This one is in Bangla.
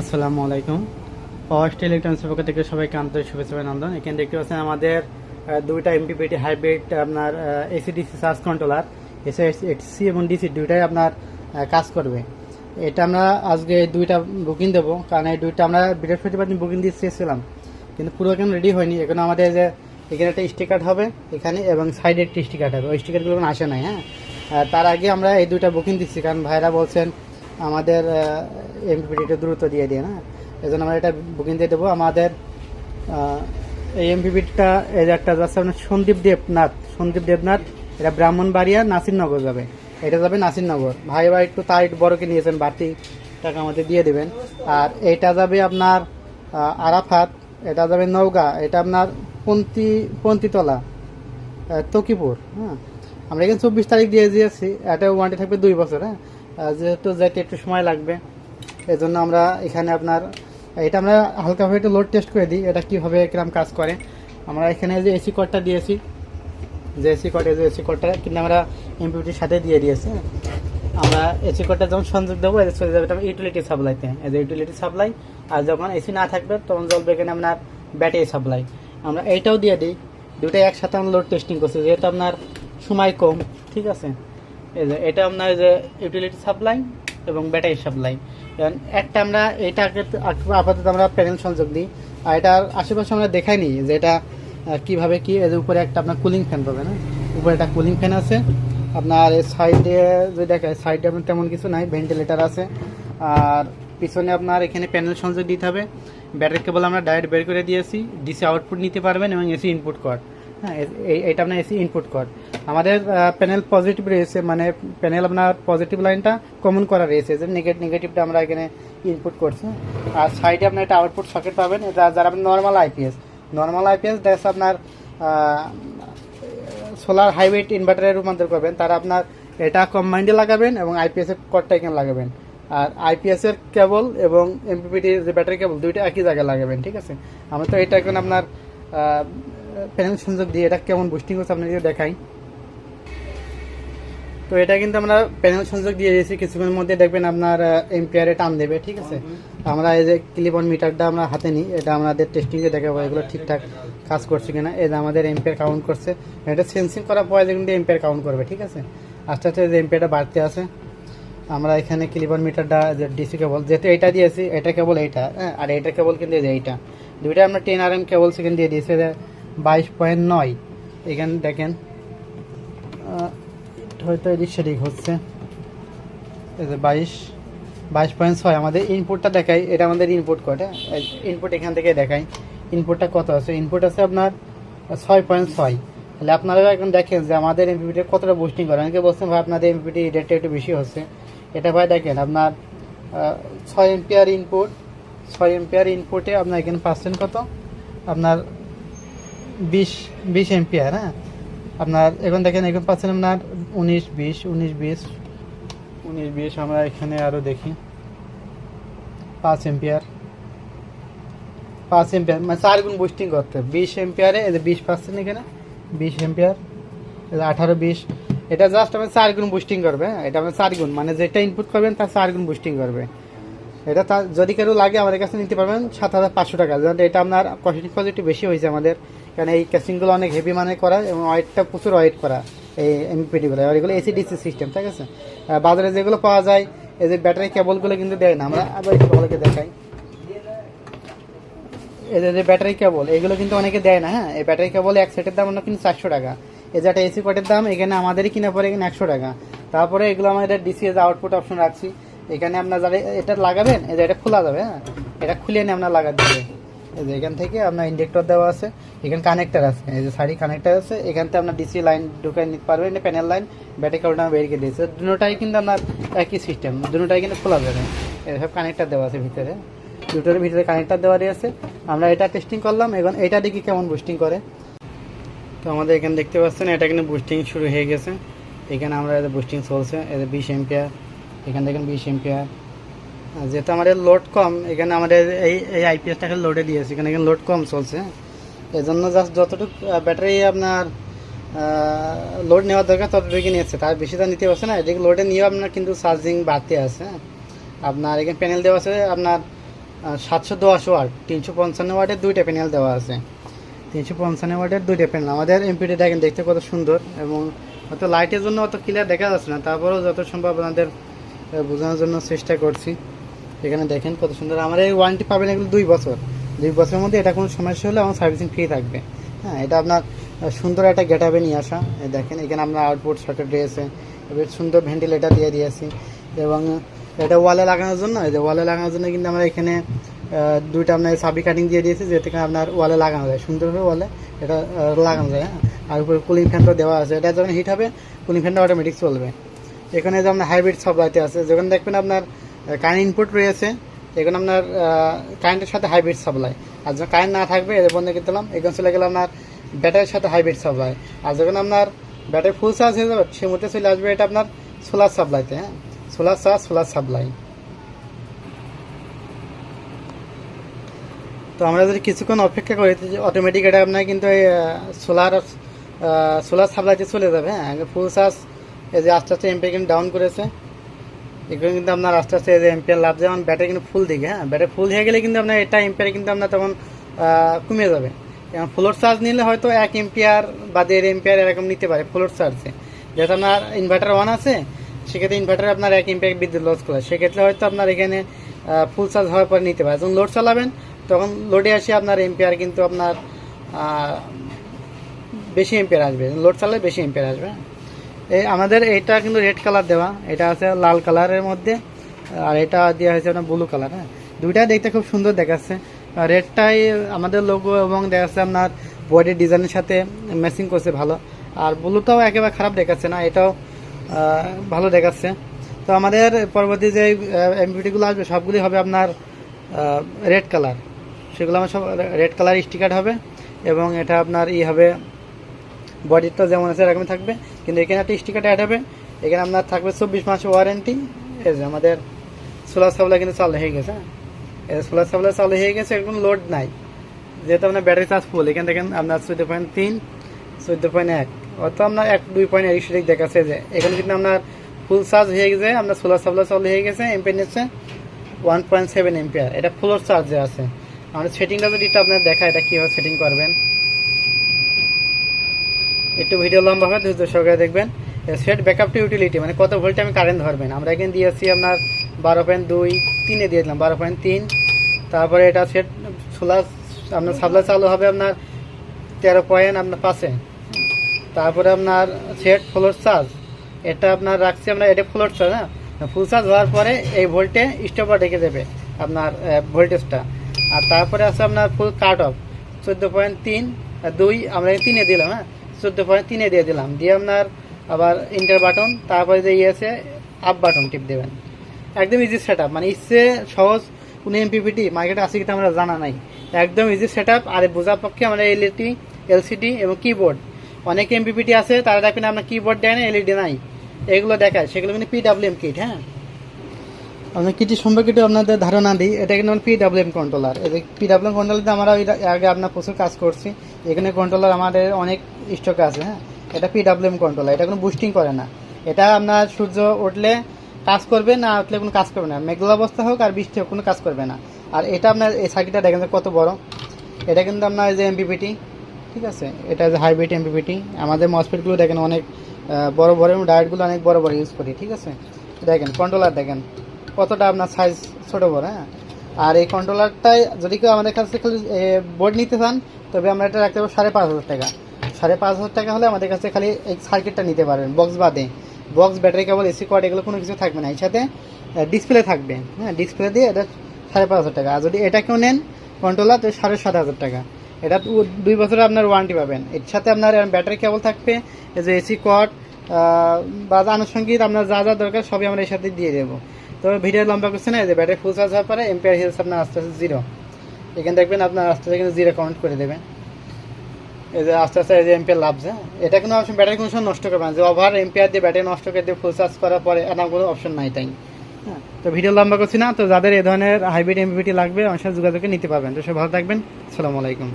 আসসালামু আলাইকুম। ফার্স্ট ইলেকট্রনিক্সের পক্ষ থেকে সবাইকে আন্তরিক শুভেচ্ছা অভিনন্দন। এখানে দেখতে পাচ্ছেন আমাদের দুইটা এমপিপিটি হাইব্রিড আপনার AC ACDC charge controller AC এবং ডিসি দুইটাই আপনার কাজ করবে। এটা আমরা আজকে দুইটা বুকিং দেবো, কারণ এই দুইটা আমরা বৃহস্পতিবার দিন বুকিং দিয়ে চেয়েছিলাম। কিন্তু পুরো এখন রেডি হয়নি, এখন আমাদের যে এখানে একটা স্টিকার হবে, এখানে এবং সাইডে একটা স্টিকার হবে। ওই স্টিকারগুলো আসে নাই হ্যাঁ? তার আগে আমরা এই দুইটা বুকিং দিচ্ছি, কারণ ভাইরা বলছেন আমাদের এমপিপিটিটা দ্রুত দিয়ে দিয়ে, না? এই জন্য আমরা এটা বুকিং দিয়ে দেবো। আমাদের এই এমপিপিটা এই একটা যাচ্ছে আপনার সন্দীপ দেবনাথ সন্দীপ দেবনাথ, এটা ব্রাহ্মণবাড়িয়া, নাসিরনগর যাবে। এটা যাবে নাসিরনগর। ভাই ভাই একটু তাই বড়কে নিয়েছেন, বাড়তি টাকা আমাদের দিয়ে দেবেন। আর এটা যাবে আপনার আরাফাত, এটা যাবে নওগাঁ, এটা আপনার পন্তি পন্তিতলা তকিপুর হ্যাঁ? আমরা এখানে চব্বিশ তারিখ দিয়ে দিয়েছি, এটা ওয়ারেন্টি থাকবে দুই বছর হ্যাঁ? যেহেতু যেতে একটু সময় লাগবে এই জন্য আমরা এখানে আপনার, এটা আমরা হালকাভাবে একটু লোড টেস্ট করে দিই, এটা কীভাবে কিরম কাজ করে। আমরা এখানে যে এসি কোডটা দিয়েছি, যে এসি কোড যে এসি কোডটা কিন্তু আমরা এমপিটির সাথে দিয়ে দিয়েছি। আমরা এসি কোডটা যখন সংযোগ দেবো এদের চলে যাবে ইউটিলিটি সাপ্লাইতে এই যে ইউটিলিটি সাপ্লাই আর যখন এসি না থাকবে, তখন জ্বলবে এখানে আপনার ব্যাটারি সাপ্লাই আমরা এইটাও দিয়ে দিই দুটোই একসাথে আমরা লোড টেস্টিং করছি, যেহেতু আপনার সময় কম, ঠিক আছে? এই যে, এটা আপনার যে ইউটিলিটি সাপ্লাই এবং ব্যাটারি সাপ্লাই একটা আমরা এটাকে আপাতত আমরা প্যানেল সংযোগ দিই। আর এটার আশেপাশে আমরা দেখাই নিই যে এটা কীভাবে কি এর উপরে একটা আপনার কুলিং ফ্যান পাবেন হ্যাঁ? উপরে একটা কুলিং ফ্যান আছে। আপনার সাইডে যদি দেখায় সাইডে আপনার তেমন কিছু নাই ভেন্টিলেটার আছে। আর পিছনে আপনার এখানে প্যানেল সংযোগ দিতে হবে। ব্যাটারি কেবল আমরা ডাইরেক্ট বের করে দিয়েছি। ডিসি আউটপুট নিতে পারবেন এবং এসি ইনপুট কর হ্যাঁ? এটা আপনার এসি ইনপুট কর আমাদের প্যানেল পজিটিভ রয়েছে মানে প্যানেল আপনার পজিটিভ লাইনটা কমন করা রয়েছে, যে নেগেটিভ নেগেটিভটা আমরা এখানে ইনপুট করছি। আর সাইডে আপনার একটা আউটপুট সকেট পাবেন, এটা যারা আপনি নর্মাল আইপিএস নর্মাল আইপিএস দেখা আপনার সোলার হাইব্রিড ইনভার্টারে রূপান্তর করবেন, তারা আপনার এটা কম্বাইন্ডে লাগাবেন এবং আইপিএস এর কটটা এখানে লাগাবেন। আর আইপিএস এর কেবল এবং এমপিপিটি যে ব্যাটারি কেবল দুইটা একই জায়গায় লাগাবেন, ঠিক আছে? আমরা তো এটা এখন আপনার প্যানেল সংযোগ দিয়ে এটা কেমন বুস্টিং হচ্ছে আপনাদের দেখাই। তো এটা কিন্তু আমরা প্যানেল সংযোগ দিয়ে দিয়েছি। কিছুক্ষণের মধ্যে দেখবেন আপনার এম্পিয়ারে টান দেবে, ঠিক আছে? আমরা এই যে ক্লিপন মিটারটা আমরা হাতে নিই, এটা আমাদের টেস্টিং টেস্টিংয়ে দেখাবো এগুলো ঠিকঠাক কাজ করছে কিনা। যে আমাদের এম্পিয়ার কাউন্ট করছে, এটা সেন্সিং করার পরে কিন্তু এম্পিয়ার কাউন্ট করবে, ঠিক আছে? আস্তে আস্তে যে এম্পিয়ারটা বাড়তে আছে। আমরা এখানে ক্লিপন মিটারটা যে ডিসি কেবল যেহেতু এটা দিয়েছি, এটা কেবল এইটা হ্যাঁ? আর এটা কেবল কিন্তু এইটা। দুইটা আমরা টেন আর এম কেবল সেখানে দিয়ে দিয়েছি বাইশ পয়েন্ট নয়। এখানে দেখেন হয়তো এদিক সেদিক হচ্ছে। এই যে বাইশ বাইশ পয়েন্ট ছয়, আমাদের ইনপুটটা দেখাই। এটা আমাদের ইনপুট হ্যাঁ ইনপুট এখান থেকে দেখাই। ইনপুটটা কত আছে? ইনপুট আছে আপনার ছয় পয়েন্ট ছয়। তাহলে আপনারা এখন দেখেন যে আমাদের এমপিপিটি কতটা বুস্টিং করে। অনেকে বলছেন, ভাই, আপনাদের এমপিপিটি রেটটা একটু বেশি হচ্ছে। এটা ভাই দেখেন, আপনার ছয় এম্পিয়ার ইনপুট ছয় এম্পিয়ার ইনপুটে আপনার এখানে পার্সেন্ট কত? আপনার বিশ বিশ এম্পিয়ার হ্যাঁ? আপনার, এখন দেখেন, এখন পাচ্ছেন আপনার উনিশ, বিশ উনিশ বিশ উনিশ, বিশ, আমরা এখানে আরও দেখি। পাঁচ এম্পিয়ার পাঁচ এম্পিয়ার মানে চার গুণ বুস্টিং করতে বিশ এম্পিয়ারে যে বিশ পাচ্ছেন এখানে, বিশ এম্পিয়ার আঠারো, বিশ, এটা জাস্ট আপনার চার গুণ বুস্টিং করবে হ্যাঁ? এটা আপনার চার গুণ মানে যেটা ইনপুট করবেন, তার চার গুণ বুস্টিং করবে। এটা তা, যদি কেউ লাগে, আমাদের কাছে নিতে পারবেন সাত হাজার পাঁচশো টাকা। এটা আপনার কজ একটু বেশি হয়েছে আমাদের। কারণ এই ক্যাসিংগুলো অনেক হেভি মানে করা এবং ওয়েটটা প্রচুর ওয়েট করা এই এমপিডিগুলো আর এগুলো এসি ডিসি সিস্টেম ঠিক আছে? বাজারে যেগুলো পাওয়া যায়, এই যে ব্যাটারি কেবলগুলো কিন্তু দেয় না, আমরা আবার একটু ভালোকে দেখাই। এই যে- ব্যাটারি কেবল এগুলো কিন্তু অনেকে দেয় না হ্যাঁ? এই ব্যাটারি কেবল এক সেটের দাম আমরা কিন্তু চারশো টাকা। এই যে একটা এসি কটের দাম, এখানে আমাদেরই কিনা পরে এখানে একশো টাকা। তারপরে এগুলো আমাদের ডিসি এজ আউটপুট অপশন রাখছি, এখানে আপনার যারা এটা লাগাবেন এটা খোলা যাবে হ্যাঁ? এটা খুলে নিয়ে আপনার লাগাতে দেবে এই যে এখান থেকে আপনার ইন্ডেক্টর দেওয়া আছে, এখানে কানেক্টার আছে, এই যে সারি কানেক্টার আছে, এখান থেকে আপনার ডিসি লাইন ঢুকে নিতে পারবেন প্যানেল লাইন ব্যাটারি কেবলটা আমরা বেরিয়ে দিয়েছে। দুটোটাই কিন্তু আপনার একই সিস্টেম দুটোটাই কিন্তু খোলা যাবে। এসব কানেক্টার দেওয়া আছে ভিতরে। দুটোর ভিতরে কানেক্টার দেওয়া আছে আমরা এটা টেস্টিং করলাম, এখন এটা দেখি কেমন বুস্টিং করে। তো আমাদের এখানে দেখতে পাচ্ছেন, এটা কিন্তু বুস্টিং শুরু হয়ে গেছে। এখানে আমরা বুস্টিং চলছে এটা বিশ এম্পিয়ার এখানে দেখেন বিশ এম্পিয়ার যেহেতু আমাদের লোড কম, এখানে আমাদের এই এই আইপিএসটাকে লোডে দিয়েছে, এখানে এখানে লোড কম চলছে। এই জন্য জাস্ট যতটুকু ব্যাটারি আপনার লোড নেওয়ার দরকার ততটুকু নিয়েছে। তার বেশি তো নিতে পারছে না, এদিকে লোডে নিয়েও আপনার কিন্তু চার্জিং বাড়তে আছে হ্যাঁ। আপনার এখানে প্যানেল দেওয়া আছে, আপনার সাতশো দশ ওয়াট তিনশো পঞ্চান্ন ওয়াটের দুইটা প্যানেল দেওয়া আছে। তিনশো পঞ্চান্ন ওয়াটের দুইটা প্যানেল আমাদের এমপিটি দেখেন, দেখতে কত সুন্দর এবং অত লাইটের জন্য অত ক্লিয়ার দেখা যাচ্ছে না, তারপরেও যত সম্ভব আপনাদের বোঝানোর জন্য চেষ্টা করছি। এখানে দেখেন কত সুন্দর। আমার এই ওয়ারেন্টি পাবেন এগুলো দুই বছর। দুই বছরের মধ্যে এটা কোনো সমস্যা হলে আমার সার্ভিসিং ফ্রি থাকবে। হ্যাঁ এটা আপনার সুন্দর একটা গেট আপে নিয়ে আসা। দেখেন, এখানে আপনার আউটপুট সকেট রয়েছে সুন্দর ভেন্টিলেটার দিয়ে দিয়েছি। এবং এটা ওয়ালে লাগানোর জন্য, এই যে ওয়ালে লাগানোর জন্য কিন্তু আমরা এখানে দুইটা আপনার সাবি কাটিং দিয়ে দিয়েছি যে থেকে আপনার ওয়ালে লাগানো যায়। সুন্দরভাবে ওয়ালে এটা লাগানো যায় হ্যাঁ। আর উপরে কুলিং ফ্যানটা দেওয়া আছে। এটা যখন হিট হবে কুলিং ফ্যানটা অটোমেটিক চলবে। এখানে যে আপনার হাইব্রিড সাপ্লাইতে আছে, যখন দেখবেন আপনার কারেন্ট ইনপুট রয়েছে। এখানে আপনার কারেন্টের সাথে হাইব্রিড সাপ্লাই আর যখন কারেন্ট না থাকবে, এদের বন্ধ করে দিলাম এখানে চলে গেলে আপনার ব্যাটারির সাথে হাইব্রিড সাপ্লাই আর যখন আপনার ব্যাটারি ফুল চার্জ হয়ে যাবে সে মধ্যে চলে আসবে এটা আপনার সোলার সাপ্লাইতে হ্যাঁ? সোলার চার্জ সোলার সাপ্লাই তো আমরা যদি কিছুক্ষণ অপেক্ষা করি অটোমেটিক এটা আপনার কিন্তু সোলার সোলার সাপ্লাইতে চলে যাবে হ্যাঁ? ফুল চার্জ এই যে আস্তে আস্তে এমপি কিন্তু ডাউন করেছে। এগুলো কিন্তু আপনার আস্তে আস্তে এম্পিয়ার লাভ যেমন ব্যাটারি কিন্তু ফুল দিকে হ্যাঁ? ব্যাটারি ফুল হয়ে গেলে কিন্তু আপনার এটা এম্পিয়ার কিন্তু আপনার তখন কমে যাবে। এবং ফ্লোর চার্জ নিলে হয়তো এক এম্পিয়ার বা দেড় এম্পিয়ার এরকম নিতে পারে ফ্লোর চার্জে যেহেতু আপনার ইনভার্টার ওয়ান আছে, সেক্ষেত্রে ইনভার্টারে আপনার এক এম্পিয়ার বিদ্যুৎ লস করে। সেক্ষেত্রে হয়তো আপনার এখানে ফুল চার্জ হওয়ার পরে নিতে পারে। যখন লোড চালাবেন, তখন লোডে আসে আপনার এম্পিয়ার কিন্তু আপনার বেশি এম্পিয়ার আসবে। লোড চালালে বেশি এম্পিয়ার আসবে এই আমাদের এটা কিন্তু রেড কালার দেওয়া। এটা আছে লাল কালারের মধ্যে, আর এটা দেওয়া হয়েছে আপনার ব্লু কালার হ্যাঁ? দুইটা দেখতে খুব সুন্দর দেখাচ্ছে। রেডটাই আমাদের লোগো এবং দেখাচ্ছে আপনার বডির ডিজাইনের সাথে ম্যাচিং করছে ভালো। আর ব্লুটাও একেবারে খারাপ দেখাচ্ছে না, এটাও ভালো দেখাচ্ছে। তো আমাদের পরবর্তী যে এমপিটিগুলো আসবে সবগুলি হবে আপনার রেড কালার সেগুলো আমার সব রেড কালার স্টিকার হবে এবং এটা আপনার ই হবে বডিটা যেমন আছে এরকমই থাকবে। কিন্তু এখানে একটা স্টিকারটা অ্যাড হবে। এখানে আপনার থাকবে চব্বিশ মাস ওয়ারেন্টি এই যে আমাদের সোলার সাপ্লাই কিন্তু চালু হয়ে গেছে হ্যাঁ? এই সোলার সাপ্লাই চালু হয়ে গেছে এখন লোড নাই। যেহেতু আপনার ব্যাটারি চার্জ ফুল এখানে দেখেন আপনার চোদ্দ পয়েন্ট তিন, চোদ্দ পয়েন্ট এক। অত আপনার এক, দুই পয়েন্ট এক সেদিক দেখাচ্ছে যে এখানে কিন্তু আপনার ফুল চার্জ হয়ে গেছে, আপনার সোলার সাপ্লাই চালু হয়ে গেছে এমপিয়ার নিচ্ছে ওয়ান পয়েন্ট সেভেন এমপিয়ার এটা ফ্লোর চার্জে আছে। আমাদের সেটিংটা যদি আপনার দেখা এটা কীভাবে সেটিং করবেন? একটু ভিডিও লম্বা হবে ধৈর্য সহকারে দেখবেন। সেট ব্যাকআপ টু ইউটিলিটি মানে কত ভোল্টে আমি কারেন্ট ধরবেন। আমরা এখানে দিয়েছি আপনার বারো পয়েন্ট দুই, তিনে দিয়ে দিলাম, বারো পয়েন্ট তিন। তারপরে এটা সেট সোলার আপনার সাপ্লাই চালু হবে আপনার তেরো পয়েন্ট আপনার পাশে তারপরে আপনার সেট ফ্লোর চার্জ এটা আপনার রাখছি আমরা, এটা ফ্লোর চার্জ হ্যাঁ? ফুল চার্জ হওয়ার পরে এই ভোল্টে স্টপার রেখে দেবে আপনার ভোল্টেজটা আর তারপরে আছে আপনার ফুল কাট অফ চোদ্দ পয়েন্ট তিন দুই, আমরা তিনে দিলাম হ্যাঁ? চোদ্দ পয়েন্ট তিনে দিয়ে দিলাম। দিয়ে আপনার আবার ইন্টার বাটন তারপরে যে ইয়ে আছে আপ বাটন টিপ দেবেন। একদম ইজি সেট মানে ইচ্ছে সহজ, কোনো এমপিপিটি মার্কেটে আছে কিনা আমরা জানা নাই। একদম ইজি সেট আর বোঝার পক্ষে আমরা এলইডি এলসিডি এবং কিবোর্ড অনেক এমপিপিটি আছে, তারা দেখবেন আপনার কিবোর্ড দেয় না এলইডি নাই। এগুলো দেখায়, সেগুলো কিন্তু পিডাব্লিউএম কিট হ্যাঁ? আমরা কিটি সম্পর্কে একটু আপনাদের ধারণা দিই। এটা কিন্তু পিডাব্লিউএম কন্ট্রোলার এই পিডাব্লিউএম কন্ট্রোলারতে আমরা আগে আপনার প্রচুর কাজ করছি। এখানে কন্ট্রোলার আমাদের অনেক স্টক আছে হ্যাঁ? এটা পিডাব্লিউএম কন্ট্রোলার এটা কোনো বুস্টিং করে না। এটা আপনার সূর্য উঠলে কাজ করবে না উঠলে কোনো কাজ করবে না। মেঘলা অবস্থা হোক আর বৃষ্টি হোক কোনো কাজ করবে না। আর এটা আপনার এই সার্কিটটা দেখেন কত বড়। এটা কিন্তু আপনার যে এমপিপিটি ঠিক আছে? এটা যে হাইব্রিড এমপিপিটি আমাদের মসফিটগুলো দেখেন অনেক বড় বড় এবং ডায়েটগুলো অনেক বড় বড় ইউজ করি, ঠিক আছে? দেখেন কন্ট্রোলার দেখেন। কতটা আপনার সাইজ ছোট বড় হ্যাঁ? আর এই কন্ট্রোলারটাই যদি কেউ আমাদের কাছে খালি বোর্ড নিতে চান, তবে আমরা এটা রাখতে পারব সাড়ে পাঁচ হাজার টাকা। সাড়ে পাঁচ হাজার টাকা হলে আমাদের কাছে খালি এই সার্কিটটা নিতে পারবেন বক্স বাদে। Box battery cable AC cord এগুলো কোনো কিছু থাকবে না। এর সাথে ডিসপ্লে থাকবে হ্যাঁ? ডিসপ্লে দিয়ে এটা সাড়ে পাঁচ হাজার টাকা। আর যদি এটা কেউ নেন কন্ট্রোলার তো সাড়ে সাত হাজার টাকা। এটা দুই বছরে আপনার ওয়ারেন্টি পাবেন। এর সাথে আপনার ব্যাটারি কেবল থাকবে, এই যে এসি কোয়ার্ড বা আনুষঙ্গিক আপনার যা যা দরকার সবই আমরা এর সাথে দিয়ে দেবো। তো ভিডিও লম্বা করছে না যে ব্যাটারি ফুল চার্জ হওয়ার পরে এম্পিয়ার হিলস আপনার আস্তে আস্তে জিরো এখানে দেখবেন আপনার আস্তে আস্তে কিন্তু জিরো কাউন্ট করে দেবেন এই যে আস্তে আস্তে এই যে এম্পিয়ার লাভছে। এটা কোনো অপশন ব্যাটারি কোনো সময় নষ্ট করবে না। যে ওভার এম্পিয়ার দিয়ে ব্যাটারি নষ্ট করে দিয়ে ফুল চার্জ করার পরে এরকম কোনো অপশন নাই তাই। হ্যাঁ তো ভিডিও লম্বা করছি না। তো যাদের এ ধরনের হাইব্রিড এমপিটি লাগবে, আমার সাথে যোগাযোগে নিতে পারবেন। তো সব ভালো থাকবেন। আসসালামু আলাইকুম।